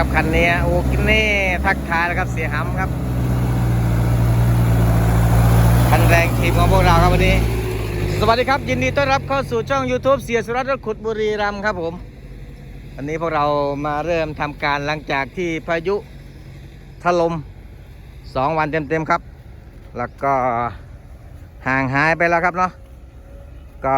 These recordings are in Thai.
ครับคันนี้โอ้กินนี่ทักทายนะครับเสียหำครับคันแรงทีมของพวกเราครับวันนี้ สวัสดีครับ ยินดีต้อนรับเข้าสู่ช่อง YouTube เสียสุรัตน์ขุดบุรีรัมย์ครับผมวันนี้พวกเรามาเริ่มทำการหลังจากที่พายุถล่มสองวันเต็มๆครับ แล้วก็ห่างหายไปแล้วครับเนาะก็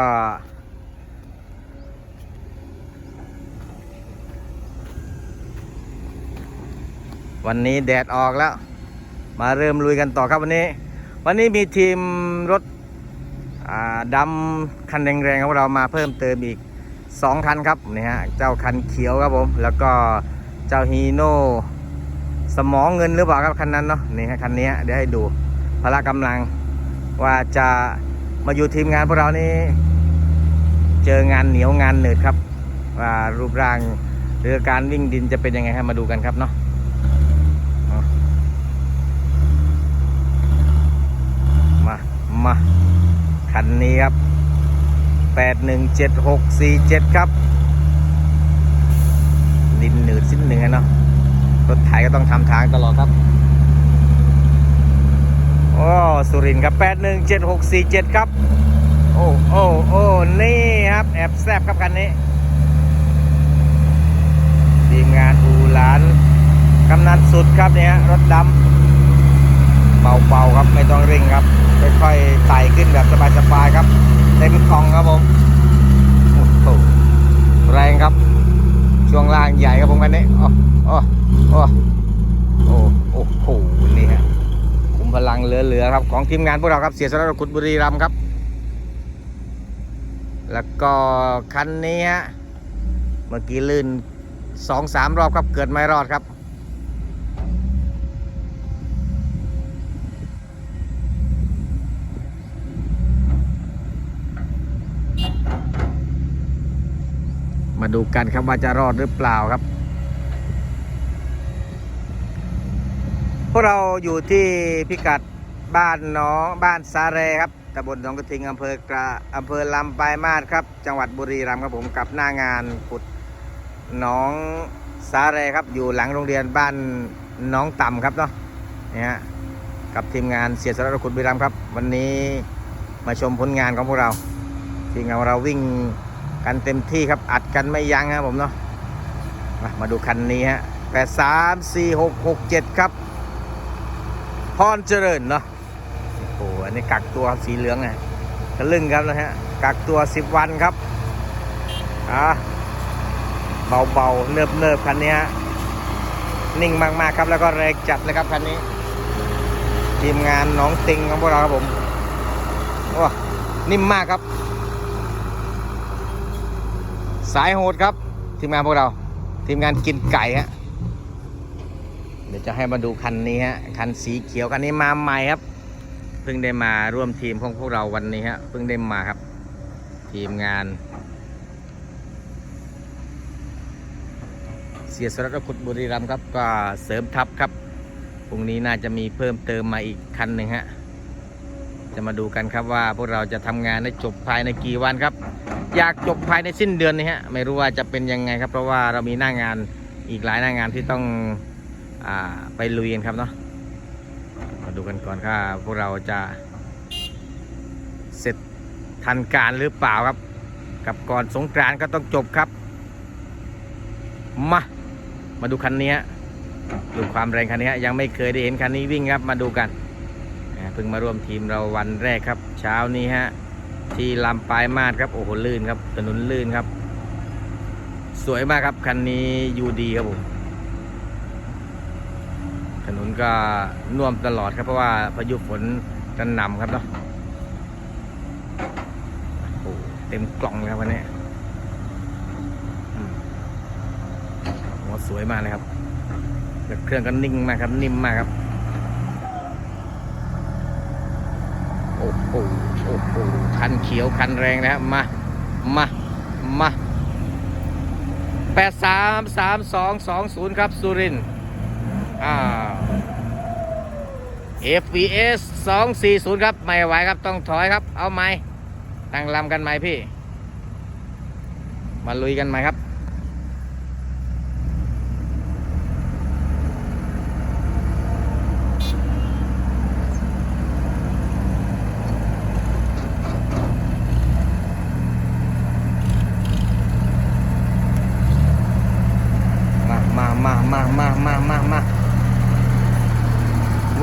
วันนี้แดดออกแล้ว มาเริ่มลุยกันต่อครับวันนี้ วันนี้มีทีมรถดำคันแรงๆของเรามาเพิ่มเติมอีก 2 คันครับนี่ฮะเจ้าคันเขียวครับผม แล้วก็เจ้าฮีโน่สมองเงินหรือเปล่าครับคันนั้นเนาะนี่ฮะคันนี้เดี๋ยวให้ดูพละกำลังว่าจะมาอยู่ทีมงานพวกเรานี่เจองานเหนียวงานเหนืดครับ ว่ารูปร่างหรือการวิ่งดินจะเป็นยังไงครับมาดูกันครับเนาะ มา มา คันนี้ครับ 817647 ครับ ดินหนืดสิ้นเนื้อเนาะรถไถก็ต้องทำทางตลอดครับโอ้สุรินทร์ครับ 817647 ครับ โอ้โอ้โอ้นี่ครับ แอบแซบครับคันนี้ทีมงานอูหลานกำนันสุดครับเนี่ยรถดำเบาๆครับไม่ต้องเร่งครับค่อยๆไต่ขึ้นแบบสบายๆครับ เต็มคลองครับผมโอ้โหแรงครับ ช่วงล่างใหญ่ครับผมกันนี้โอ้โอ้โอ้โอ้โอ้โหนี่ฮะคุมพลังเหลือๆครับ ของทีมงานพวกเราครับเสียสละขุดบุรีรัมครับ แล้วก็คันนี้ฮะเมื่อกี้ลื่นสองสามรอบครับเกิดไม่รอดครับ มาดูกันครับว่าจะรอดหรือเปล่าครับ พวกเราอยู่ที่พิกัดบ้านน้องบ้านสาเรครับตำบลหนองกระทิงอำเภอกระอำเภอลำปลายมาศครับ จังหวัดบุรีรัมย์ครับผมกับหน้างานขุดน้องสาเรครับ อยู่หลังโรงเรียนบ้านน้องต่ำครับเนาะเนี่ยฮะกับทีมงานเสียสละขุดบุรีรัมย์ครับ วันนี้มาชมผลงานของพวกเราทีมงานเราวิ่ง กันเต็มที่ครับอัดกันไม่ยั้งครับผมเนาะมามาดูคันนี้ฮะแปดสามสี่หกหกเจ็ดครับพรเจริญเนาะโอ้โหอันนี้กักตัวสีเหลืองไงทะลึ่งครับนะฮะกักตัวสิบวันครับอะเบาๆเนิบเนิบๆคันนี้ฮะนิ่งมากๆครับแล้วก็แรงจัดเลยครับคันนี้ ทีมงานน้องติงของพวกเราครับผมโอ้นิ่มมากครับ สายโหดครับ ทีมงานพวกเรา ทีมงานกินไก่ฮะเดี๋ยวจะให้มาดูคันนี้ฮะคันสีเขียวคันนี้มาใหม่ครับเพิ่งได้มาร่วมทีมของพวกเราวันนี้ฮะเพิ่งได้มาครับ ทีมงาน เสียสระขุดบุรีรัมย์ครับก็เสริมทัพครับพรุ่งนี้น่าจะมีเพิ่มเติมมาอีกคันหนึ่งฮะจะมาดูกันครับว่าพวกเราจะทำงานได้จบภายในกี่วันครับ อยากจบภายในสิ้นเดือนนี้ฮะไม่รู้ว่าจะเป็นยังไงครับ เพราะว่าเรามีหน้างานอีกหลายหน้างานที่ต้องอไปลุยกันครับเนาะมาดูกันก่อนว่าพวกเราจะเสร็จทันการหรือเปล่าครับ กับก่อนสงกรานก็ต้องจบครับ มามาดูคันนี้ดูความแรงคันนี้ยังไม่เคยได้เห็นคันนี้วิ่งครับมาดูกันเพิ่งมาร่วมทีมเราวันแรกครับ เช้านี้ฮะ ที่ลำปลายมาดครับโอ้โหลื่นครับถนนลื่นครับ สวยมากครับคันนี้ยูดีครับผมถนนก็น่วมตลอดครับเพราะว่าพายุฝนกระหนำครับเนาะโอ้เต็มกล่องเลยครับวันนี้โอ้สวยมากเลยครับเครื่องก็นิ่งมากครับนิ่มมากครับ โอ้โห อ้โหคันเขียวคันแรงนะครับมา มา มาแปดสามสามสองสองศูนย์ครับสุรินอ่า FVS สองสี่ศูนย์ครับ ไม่ไหวครับ ต้องถอยครับ เอาไหมตั้งลำกันไหมพี่ มาลุยกันไหมครับ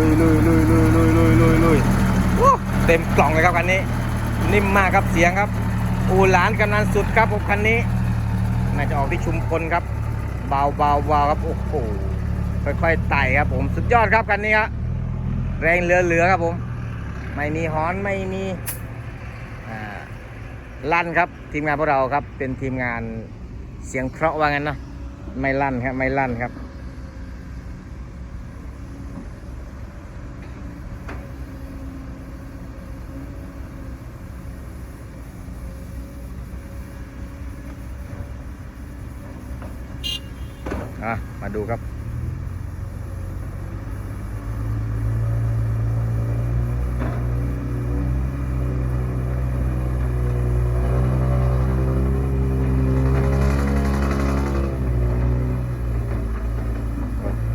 ยลุยลุยลุยลุยลุยลุยลุยโอ้เต็ม กล่องเลยครับคันนี้ นิ่มมากครับเสียงครับ อูหลานกำนันสุดครับผมคันนี้น่าจะออกที่ชุมพลครับเบาเบาเบาครับโอ้โหค่อยๆไต่ครับผมสุดยอดครับคันนี้ครับแรงเหลือๆครับผม ไม่มีฮอนไม่มีลั่นครับทีมงานพวกเราครับเป็นทีมงานเสียงเพราะว่างั้นนะไม่ลั่นครับไม่ลั่นครับ อะ มาดูครับ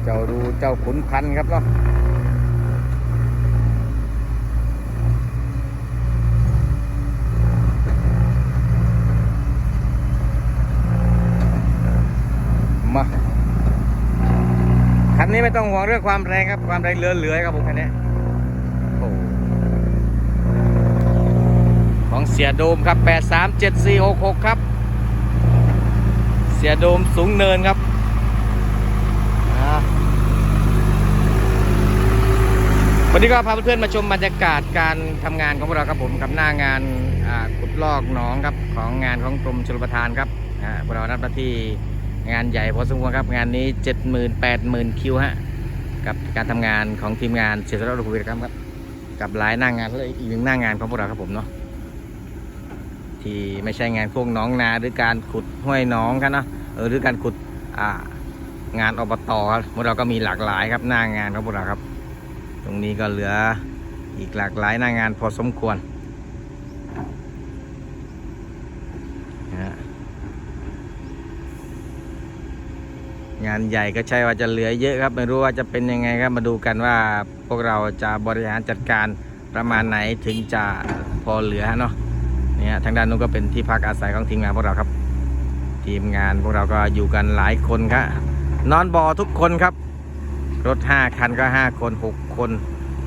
เจ้าดูเจ้าขุนพันธ์ครับเนาะมาคั นี้ไม่ต้องห่วงเรื่องความแรงครับ ความแรงเหลือครับผมคันนี้ของเสียโดมครับ 837466 ครับ เสียโดมสูงเนินครับวันนี้ก็พาเพื่อนๆมาชมบรรยากาศการทำงานของพวกเราครับผมกับหน้างานขุดลอกหนองครับของงานของกรมชลประทานครับพวกเรานับหน้าที่ งานใหญ่พอสมควรครับงานนี้ 70,000 80,000 คิวฮะกับการทำงานของทีมงานเสียสละรูปวิทย์ครับครับ กับหลายหน้างานและอีกหนึ่งหน้างานของพวกเราครับผมเนาะที่ไม่ใช่งานพวกน้องนาหรือการขุดห้วยหนองกันเนาะเออหรือการขุดอ่างานอบตครับพวกเราก็มีหลากหลายครับหน้างานของพวกเราครับ ตรงนี้ก็เหลืออีกหลากหลายหน้างานพอสมควรนะฮะ งานใหญ่ก็ใช่ว่าจะเหลือเยอะครับ ไม่รู้ว่าจะเป็นยังไงครับมาดูกันว่าพวกเราจะบริหารจัดการประมาณไหนถึงจะพอเหลือเนาะเนี่ยทางด้านนู้นก็เป็นที่พักอาศัยของทีมงานพวกเราครับ ทีมงานพวกเราก็อยู่กันหลายคนครับนอนบ่อทุกคนครับ รถ 5 คันก็ 5 คน 6 คน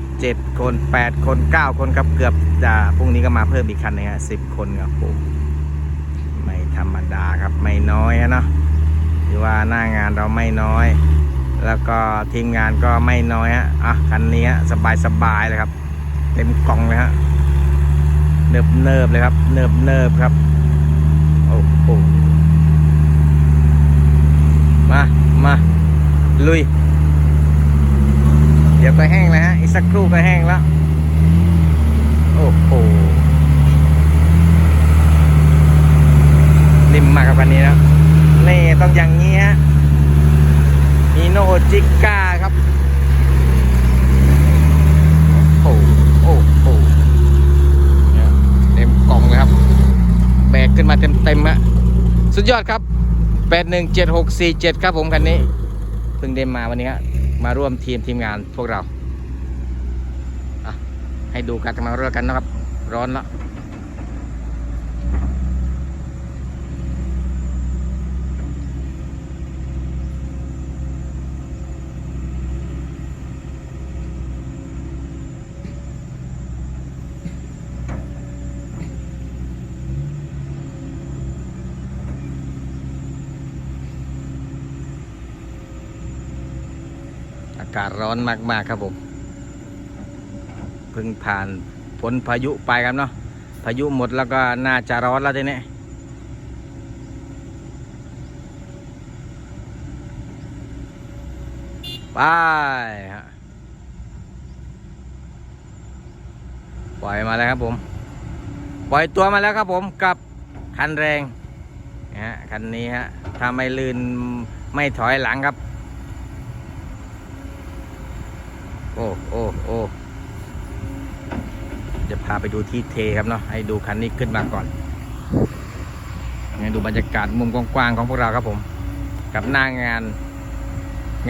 7 คน 8 คน 9 คนครับเกือบจะพรุ่งนี้ก็มาเพิ่มอีกคันหนึงฮะสิบคนครับผมไม่ธรรมดาครับไม่น้อยอะเนาะ หรือว่าหน้างานเราไม่น้อย แล้วก็ทีมงานก็ไม่น้อยฮะอะคันนี้สบายสบายเลยครับ เต็มกล่องเลยฮะเนิบเนิบๆเลยครับ เนิบเนิบๆครับโอ้โหมามาลุย เดี๋ยวก็แห้งแล้วฮะอีกสักครู่ก็แห้งแล้ว โอ้โหนิ่มมากครับวันนี้นะ นี่ต้องอย่างนี้ฮะนีโนจิก้าครับ โอ้โหโอ้โหเนี่ยเต็มกล่องเลยครับ แบกขึ้นมาเต็มเต็มๆฮะสุดยอดครับ 817647 ครับผมคันนี้ เพิ่งได้มาวันนี้ฮะมาร่วมทีมทีมงานพวกเราอะให้ดูการทำงานของเรากันนะครับ ร้อนล้วากาศร้อนมาก ๆ ครับผม เพิ่งผ่านฝนพายุไปครับเนาะ พายุหมดแล้วก็น่าจะร้อนแล้วทีนี้ไปฮะปล่อยมาแล้วครับผม ปล่อยตัวมาแล้วครับผมกับคันแรงนะฮะคันนี้ฮะถ้าไม่ลื่นไม่ถอยหลังครับ โอ้โอ้โอ้จะพาไปดูที่เทครับเนาะให้ดูคันนี้ขึ้นมาก่อนให้ดูบรรยากาศมุมกว้างๆของพวกเราครับผม กับหน้างาน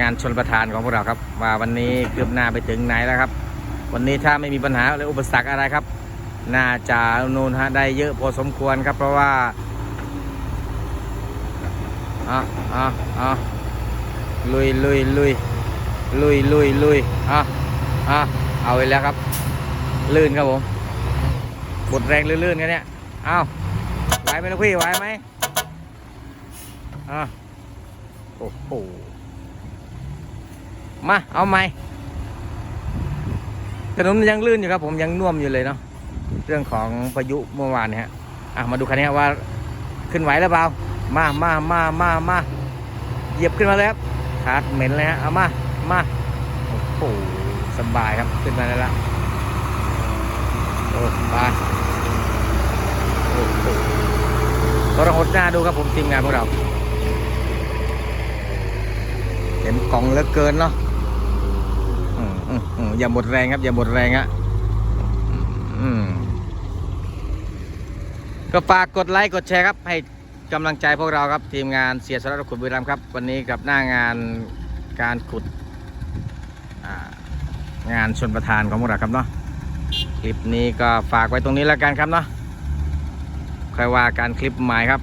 งานชนประทานของพวกเราครับ ว่าวันนี้คืบหน้าไปถึงไหนแล้วครับ วันนี้ถ้าไม่มีปัญหาหรืออุปสรรคอะไรครับ น่าจะนูนฮะได้เยอะพอสมควรครับ เพราะว่าอะอะอะลุยลุยลุย ลุยลุยลุยอะอะเอาไปแล้วครับ ลื่นครับผมบดแรงลื่นๆกันเนี่ยเอาไหวไหมลูกพี่ไหวไหมอะโอ้โหมาเอาไหมถนนยังลื่นอยู่ครับผมยังน่วมอยู่เลยเนาะเรื่องของพายุเมื่อวานเนี่ยฮะอะมาดูคันนี้ว่าขึ้นไหวหรือเปล่ามามามามามาเหยียบขึ้นมาเลยครับขาดเหม็นเลยฮะเอามา มาโอ้โหสบายครับขึ้นมาแล้วละโอ้ไปโอ้โหก็ต้องดหน้าดูครับผมทีมงานพวกเรา เห็นกล่องเหลือเกินเนาะอย่าหมดแรงครับ อย่าหมดแรงอะก็ฝากกดไลค์กดแชร์ครับ ให้กำลังใจพวกเราครับ ทีมงานเสียสละขุดบุรีรัมครับ วันนี้กับหน้างานการขุด งานชนประธานของพวกเราครับเนาะคลิปนี้ก็ฝากไว้ตรงนี้แล้วกันครับเนาะค่อยว่าการคลิปใหม่ครับ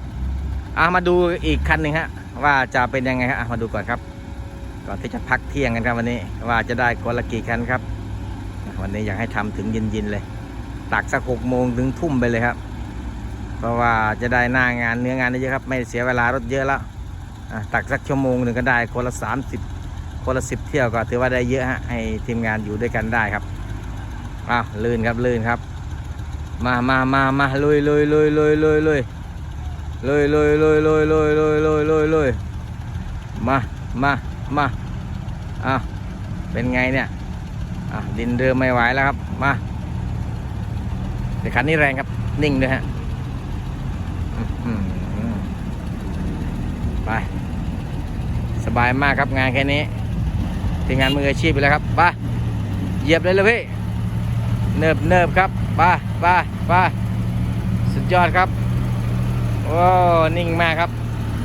อะมาดูอีกคันหนึ่งฮะว่าจะเป็นยังไงฮะมาดูก่อนครับ ก่อนที่จะพักเที่ยงกันครับวันนี้ ว่าจะได้คนละกี่คันครับ วันนี้อยากให้ทำถึงเย็นๆเลย ตักสักหกโมงถึงทุ่มไปเลยครับ เพราะว่าจะได้หน้างานเนื้องานเยอะครับ ไม่เสียเวลารถเยอะแล้วตักสักชั่วโมงหนึ่งก็ได้คนละสามสิบ คนละสิบเที่ยวก็ถือว่าได้เยอะฮะให้ทีมงานอยู่ด้วยกันได้ครับอ้าวลื่นครับลื่นครับ มามามามาลุยลุยลุยลุยลุยลุยลุยลุยลุยลุยลุยลุยลุยลุยลุยมามามาอ้าวเป็นไงเนี่ยอะดินเรือไม่ไหวแล้วครับมาแต่คันนี้แรงครับนิ่งด้วยฮะไป สบายมากครับงานแค่นี้ ทีมงานมืออาชีพไปแล้วครับไปเหยียบเลยเลยพี่เนิบเนิบครับไป้าป้าป้าสุดยอดครับโอ้นิ่งมากครับ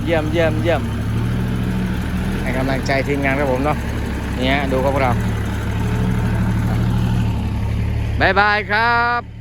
เยี่ยมเยี่ยมเยี่ยมให้กำลังใจทีมงานครับผมเนาะเนี่ยดูครับพวกเราบายบายครับ